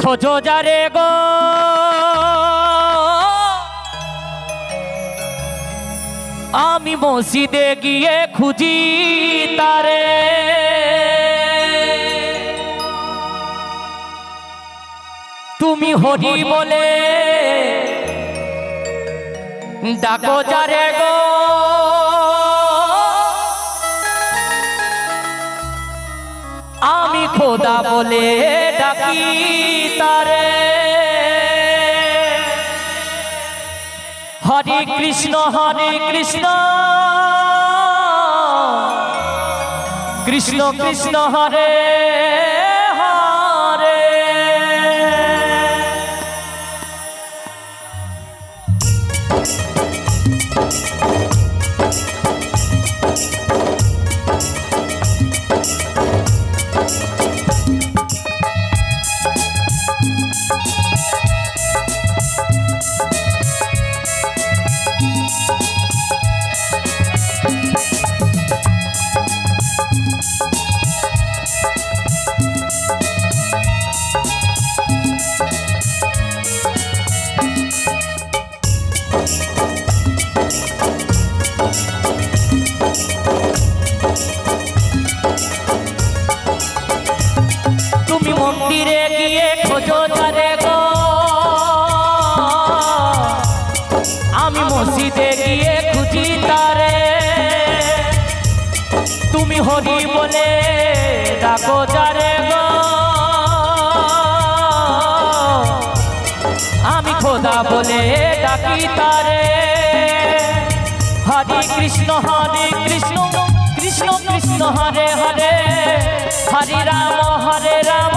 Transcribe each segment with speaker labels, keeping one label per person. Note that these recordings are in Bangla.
Speaker 1: খোঁজো যারে গো আমি মসজিদে গিয়ে খুঁজি তারে তুমি হরি বলে ডাকো যারে গো খোদা বলে ডাকি তারে হরে কৃষ্ণ হরি কৃষ্ণ কৃষ্ণ কৃষ্ণ হরে ছুটে গিয়ে খুঁজি তারে তুমি হরি বলে ডাকো যারে গো আমি খোদা বলে ডাকি তারে হরে কৃষ্ণ হরে কৃষ্ণ কৃষ্ণ কৃষ্ণ হরে হরে হরে রাম হরে রাম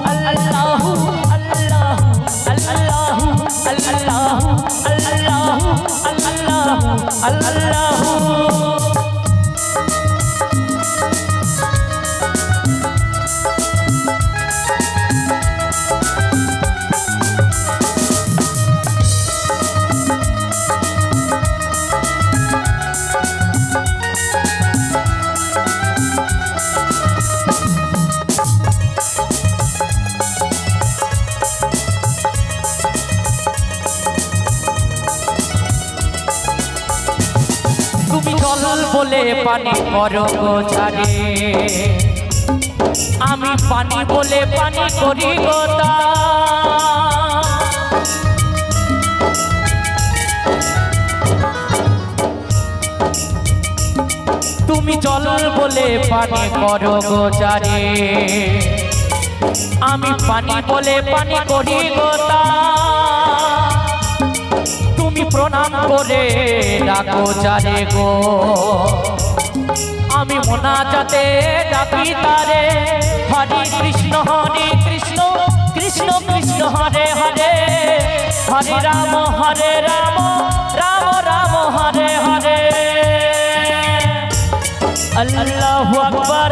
Speaker 1: বলে পানি করো গো ছাড়ে আমি পানি বলে পানি করি গোদা তুমি জল বলে পানি করো গো আমি পানি বলে পানি করি গোতা তুমি প্রণাম করে ডাকো চারে গো আমি মোনা যাতে ডাকি তারে হরি কৃষ্ণ হরি কৃষ্ণ কৃষ্ণ কৃষ্ণ হরে হরে হরে রাম হরে রাম রাম রাম হরে হরে আল্লাহ আকবার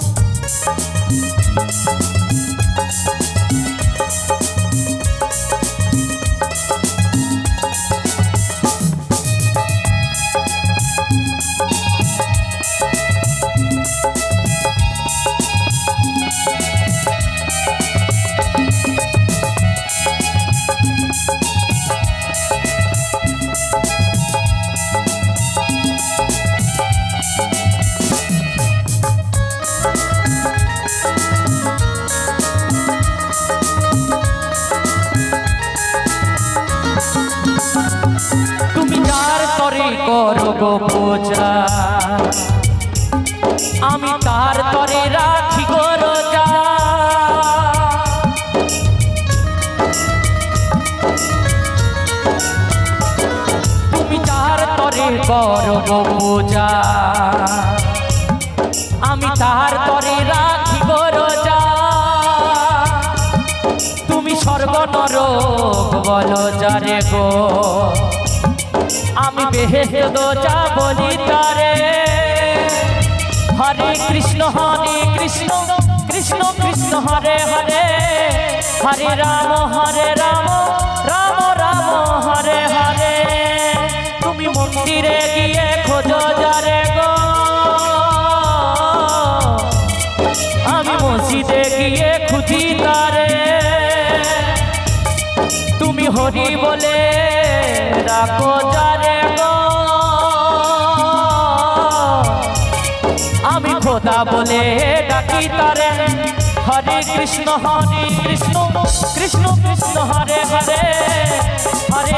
Speaker 1: গো পূজা আমি তার তরে রাখি রোজা তুমি তার তরে করো গো পূজা আমি তার তরে রাখি রোজা তুমি সর্বনর বলো জানে গো আমি বেহেস্ত বলি তারে হরে কৃষ্ণ হরে কৃষ্ণ কৃষ্ণ কৃষ্ণ হরে হরে হরে রাম হরে রাম রাম রাম হরে হরে তুমি মন্দিরে গিয়ে খোঁজো যারে গো আমি মসজিদে গিয়ে খুঁজি তারে তুমি হরি বলে রাখো খোদা বলে ডাকি তারে হরে কৃষ্ণ হরে কৃষ্ণ কৃষ্ণ কৃষ্ণ হরে হরে হরে